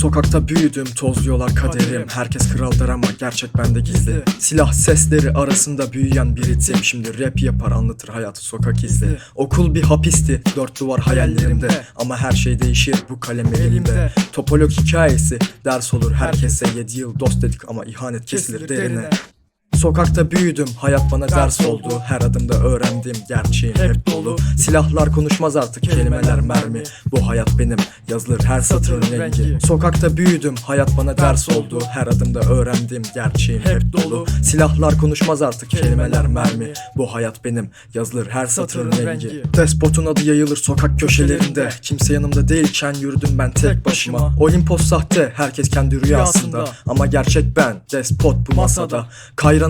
Sokakta büyüdüm tozluyorlar kaderim. Herkes kraldır ama gerçek bende gizli. Silah sesleri arasında büyüyen bir ritim. Şimdi rap yapar anlatır hayatı sokak izli. Okul bir hapisti dört duvar hayallerimde. Ama her şey değişir bu kalem elimde. Topolog hikayesi ders olur herkese. Yedi yıl dost dedik ama ihanet kesilir derine Sokakta büyüdüm, hayat bana ders oldu. Her adımda öğrendim, gerçeğim hep dolu. Silahlar konuşmaz artık, kelimeler mermi. Bu hayat benim, yazılır her satırın rengi. Sokakta büyüdüm, hayat bana ders oldu. Her adımda öğrendim, gerçeğim hep dolu. Silahlar konuşmaz artık, kelimeler mermi. Bu hayat benim, yazılır her satırın rengi. Despotun adı yayılır sokak köşelerinde. Kimse yanımda değilken yürüdüm ben tek başıma. Olimpos sahte, herkes kendi rüyasında. Ama gerçek ben, despot bu masada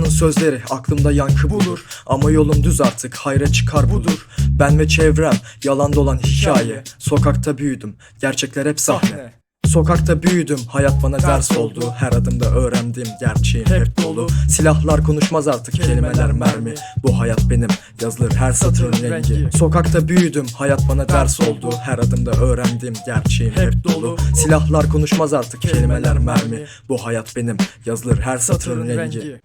Kayra'nın sözleri aklımda yankı bulur. Ama yolum düz artık hayra çıkar budur. Ben ve çevrem yalan dolan hikaye. Sokakta büyüdüm gerçekler hep sahne. Sokakta büyüdüm hayat bana ders oldu. Her adımda öğrendim gerçeğim hep dolu. Silahlar konuşmaz artık kelimeler mermi. Bu hayat benim yazılır her satırın rengi. Sokakta büyüdüm hayat bana ders oldu. Her adımda öğrendim gerçeğim hep dolu. Silahlar konuşmaz artık kelimeler mermi. Bu hayat benim yazılır her satırın rengi